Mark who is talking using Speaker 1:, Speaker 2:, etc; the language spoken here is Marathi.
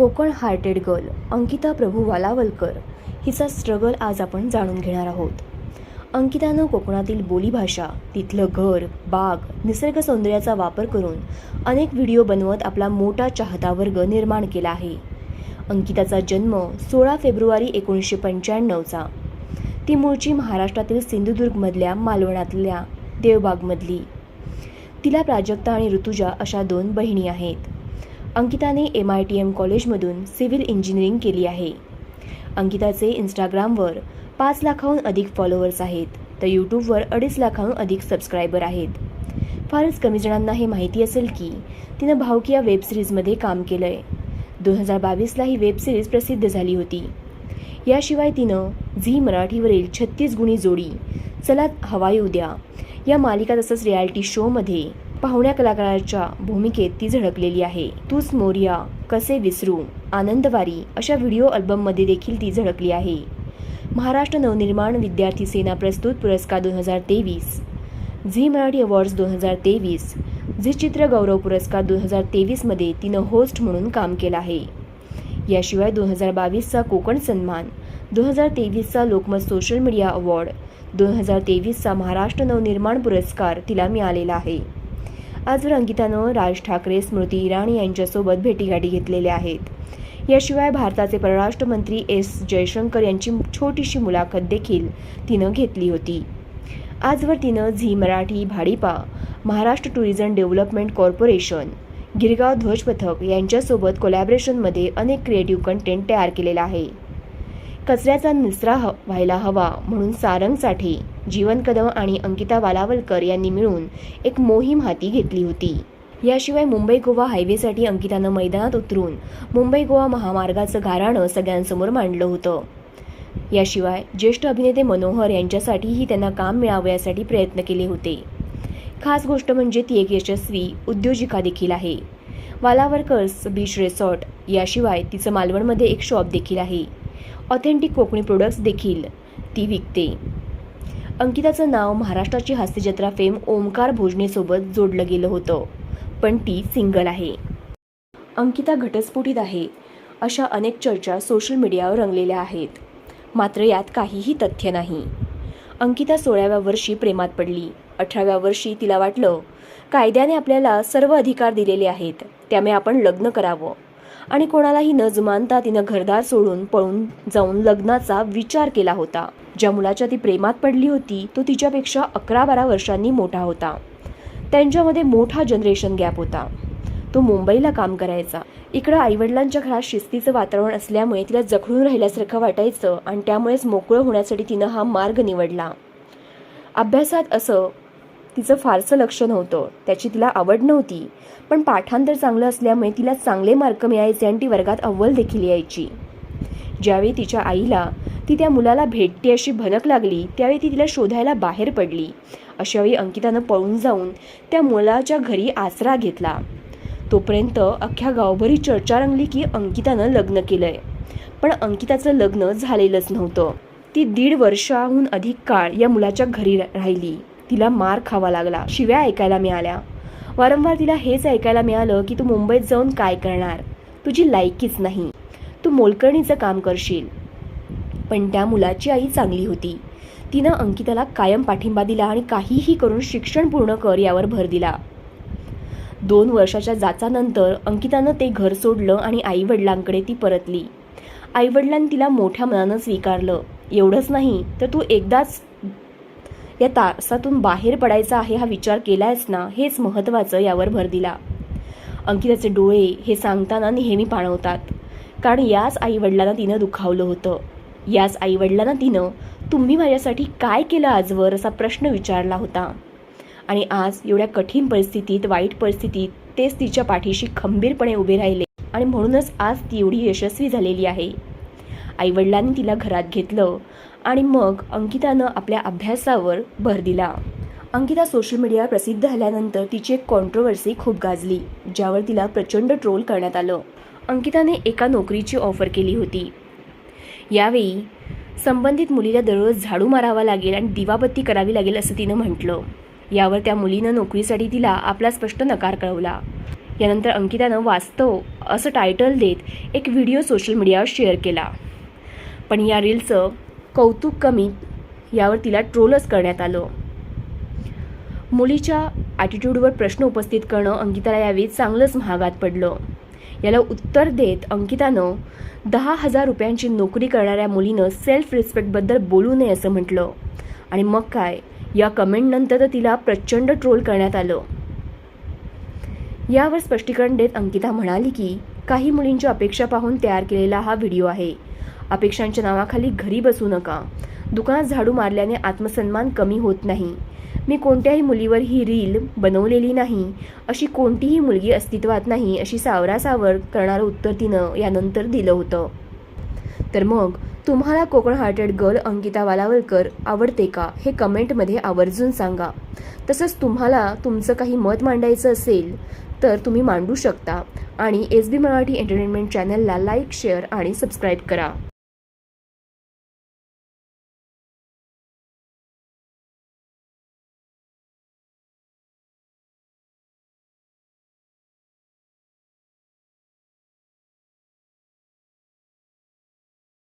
Speaker 1: कोकण हार्टेड गर्ल अंकिता प्रभू वालावलकर हिचा स्ट्रगल आज आपण जाणून घेणार आहोत. अंकितानं कोकणातील बोलीभाषा तिथलं घर बाग निसर्ग सौंदर्याचा वापर करून अनेक व्हिडिओ बनवत आपला मोठा चाहता वर्ग निर्माण केला आहे. अंकिताचा जन्म सोळा फेब्रुवारी एकोणीसशे पंच्याण्णवचा. ती मूळची महाराष्ट्रातील सिंधुदुर्गमधल्या मालवणातल्या देवबागमधली. तिला प्राजक्ता आणि ऋतुजा अशा दोन बहिणी आहेत. अंकिताने एम आय टी एम कॉलेजमधून सिव्हिल इंजिनिअरिंग केली आहे. अंकिताचे इंस्टाग्रामवर पाच लाखाहून अधिक फॉलोअर्स आहेत तर यूट्यूबवर अडीच लाखाहून अधिक सबस्क्रायबर आहेत. फारच कमी जणांना हे माहिती असेल की तिनं भावकी या वेबसिरीजमध्ये काम केलं आहे दोन हजार बावीसला ही वेबसिरीज प्रसिद्ध झाली होती. याशिवाय तिनं झी मराठीवरील छत्तीस गुणी जोडी चला हवाई उद्या या मालिका तसंच रियालिटी शोमध्ये पाहुण्या कलाकाराच्या भूमिकेत ती झळकलेली आहे. तूच मोर्या कसे विसरू? आनंदवारी अशा व्हिडिओ अल्बममध्ये देखील ती झळकली आहे. महाराष्ट्र नवनिर्माण विद्यार्थी सेना प्रस्तुत पुरस्कार दोन हजार तेवीस. झी मराठी अवॉर्ड्स दोन हजार तेवीस. झी चित्र गौरव पुरस्कार दोन हजार तेवीसमध्ये तिनं होस्ट म्हणून काम केलं आहे. याशिवाय दोन हजार बावीसचा कोकण सन्मान दोन हजार तेवीसचा लोकमत सोशल मीडिया अवॉर्ड दोन हजार तेवीसचा महाराष्ट्र नवनिर्माण पुरस्कार तिला मिळालेला आहे. आजवर अंकितानं राज ठाकरे स्मृती इराणी यांच्यासोबत भेटीगाठी घेतलेल्या आहेत. याशिवाय भारताचे परराष्ट्र मंत्री एस जयशंकर यांची छोटीशी मुलाखत देखील तिनं घेतली होती. आजवर तिनं Zee Marathi Bhadipa Maharashtra tourism development corporation Girgaon ध्वज पथक यांच्यासोबत कोलॅबरेशनमध्ये अनेक क्रिएटिव्ह कंटेंट तयार केलेला आहे. कचऱ्याचा निसरा ह व्हायला हवा म्हणून सारंगसाठी जीवन कदम आणि अंकिता वालावलकर यांनी मिळून एक मोहीम हाती घेतली होती. याशिवाय मुंबई गोवा हायवेसाठी अंकितानं मैदानात उतरून मुंबई गोवा महामार्गाचं गाराणं सगळ्यांसमोर मांडलं होतं. याशिवाय ज्येष्ठ अभिनेते मनोहर यांच्यासाठीही त्यांना काम मिळावं यासाठी प्रयत्न केले होते. खास गोष्ट म्हणजे ती एक यशस्वी उद्योजिका देखील आहे. वालावरकर्स बीच रिसॉर्ट याशिवाय तिचं मालवणमध्ये एक शॉप देखील आहे. ऑथेंटिक कोकणी प्रोडक्ट्स देखील ती विकते. अंकिताचं नाव महाराष्ट्राची हास्यजत्रा फेम ओमकार भोजनेसोबत जोडलं गेलं होतं पण ती सिंगल आहे. अंकिता घटस्फोटित आहे अशा अनेक चर्चा सोशल मीडियावर रंगलेल्या आहेत मात्र यात काहीही तथ्य नाही. अंकिता सोळाव्या वर्षी प्रेमात पडली अठराव्या वर्षी तिला वाटलं कायद्याने आपल्याला सर्व अधिकार दिलेले आहेत त्यामुळे आपण लग्न करावं. आणि कोणालाही न जुमानता तिनं घरदार सोडून पळून जाऊन लग्नाचा विचार केला होता. ज्या मुलाच्या ती प्रेमात पडली होती तो तिच्यापेक्षा अकरा बारा वर्षांनी मोठा होता. त्यांच्यामध्ये मोठा जनरेशन गॅप होता. तो मुंबईला काम करायचा. इकडं आईवडिलांच्या घरात शिस्तीचं वातावरण असल्यामुळे तिला जखडून राहिल्यासारखं वाटायचं आणि त्यामुळेच मोकळं होण्यासाठी तिनं हा मार्ग निवडला. अभ्यासात असं तिचं फारसं लक्ष नव्हतं. त्याची तिला आवड नव्हती. पण पाठांतर चांगलं असल्यामुळे तिला चांगले मार्क मिळायचे आणि ती वर्गात अव्वल देखील यायची. ज्यावेळी तिच्या आईला ती त्या मुलाला भेटते अशी भनक लागली त्यावेळी ती तिला शोधायला बाहेर पडली. अशावेळी अंकितानं पळून जाऊन त्या मुलाच्या घरी आसरा घेतला. तोपर्यंत अख्ख्या गावभरी चर्चा रंगली की अंकितानं लग्न केलंय. पण अंकिताचं लग्न झालेलंच नव्हतं. ती दीड वर्षाहून अधिक काळ या मुलाच्या घरी रा- राहिली. तिला मार खावा लागला. शिव्या ऐकायला मिळाल्या. वारंवार तिला हेच ऐकायला मिळालं की तू मुंबईत जाऊन काय करणार? तुझी लायकीच नाही. तू मोलकरणीचं काम करशील. पण त्या मुलाची आई चांगली होती. तिनं अंकिताला कायम पाठिंबा दिला आणि काहीही करून शिक्षण पूर्ण कर यावर भर दिला. दोन वर्षाच्या जाचानंतर अंकितानं ते घर सोडलं आणि आईवडिलांकडे ती परतली. आईवडिलांनी तिला मोठ्या मनानं स्वीकारलं. एवढंच नाही तर तू एकदाच या तासातून बाहेर पडायचा आहे हा विचार केलायच ना हेच महत्त्वाचं यावर भर दिला. अंकिताचे डोळे हे सांगताना नेहमी पाणवतात. कारण याच आईवडिलांना तिनं दुखावलं होतं. याच आईवडिलांना तिनं तुम्ही माझ्यासाठी काय केलं आजवर? असा प्रश्न विचारला होता. आणि आज एवढ्या कठीण परिस्थितीत वाईट परिस्थितीत तेच तिच्या पाठीशी खंबीरपणे उभे राहिले. आणि म्हणूनच आज ती एवढी यशस्वी झालेली आहे. आईवडिलांनी तिला घरात घेतलं. आणि मग अंकितानं आपल्या अभ्यासावर भर दिला. अंकिता सोशल मीडियावर प्रसिद्ध झाल्यानंतर तिची एक कॉन्ट्रोवर्सी खूप गाजली ज्यावर तिला प्रचंड ट्रोल करण्यात आलं. अंकिताने एका नोकरीची ऑफर केली होती. यावेळी संबंधित मुलीला दररोज झाडू मारावा लागेल आणि दिवाबत्ती करावी लागेल असं तिनं म्हटलं. यावर त्या मुलीनं नोकरीसाठी तिला आपला स्पष्ट नकार कळवला. यानंतर अंकितानं वास्तव असं टायटल देत एक व्हिडिओ सोशल मीडियावर शेअर केला. पण या रीलचं कौतुक कमी यावर तिला ट्रोलच करण्यात आलं. मुलीच्या ॲटिट्यूडवर प्रश्न उपस्थित करणं अंकिताला यावेळी चांगलंच महागात पडलं. याला उत्तर देत अंकितानं दहा हजार रुपयांची नोकरी करणाऱ्या मुलीनं सेल्फ रिस्पेक्टबद्दल बोलू नये असं म्हटलं. आणि मग काय? या कमेंटनंतर तर तिला प्रचंड ट्रोल करण्यात आलं. यावर स्पष्टीकरण देत अंकिता म्हणाली की काही मुलींच्या अपेक्षा पाहून तयार केलेला हा व्हिडिओ आहे. अपेक्षांच्या नावाखाली घरी बसू नका. दुकानात झाडू मारल्याने आत्मसन्मान कमी होत नाही. मी कोणत्याही मुलीवर ही रील बनवलेली नाही. अशी कोणतीही मुलगी अस्तित्वात नाही अशी सावरासावर करणारं उत्तर तिनं यानंतर दिलं होतं. तर मग तुम्हाला कोकण हार्टेड गर्ल अंकिता वालावलकर आवडते का? हे कमेंटमध्ये आवर्जून सांगा. तसंच तुम्हाला तुमचं काही मत मांडायचं असेल तर तुम्ही मांडू शकता. आणि एस बी मराठी एंटरटेनमेंट चॅनलला लाईक शेअर आणि सबस्क्राईब करा.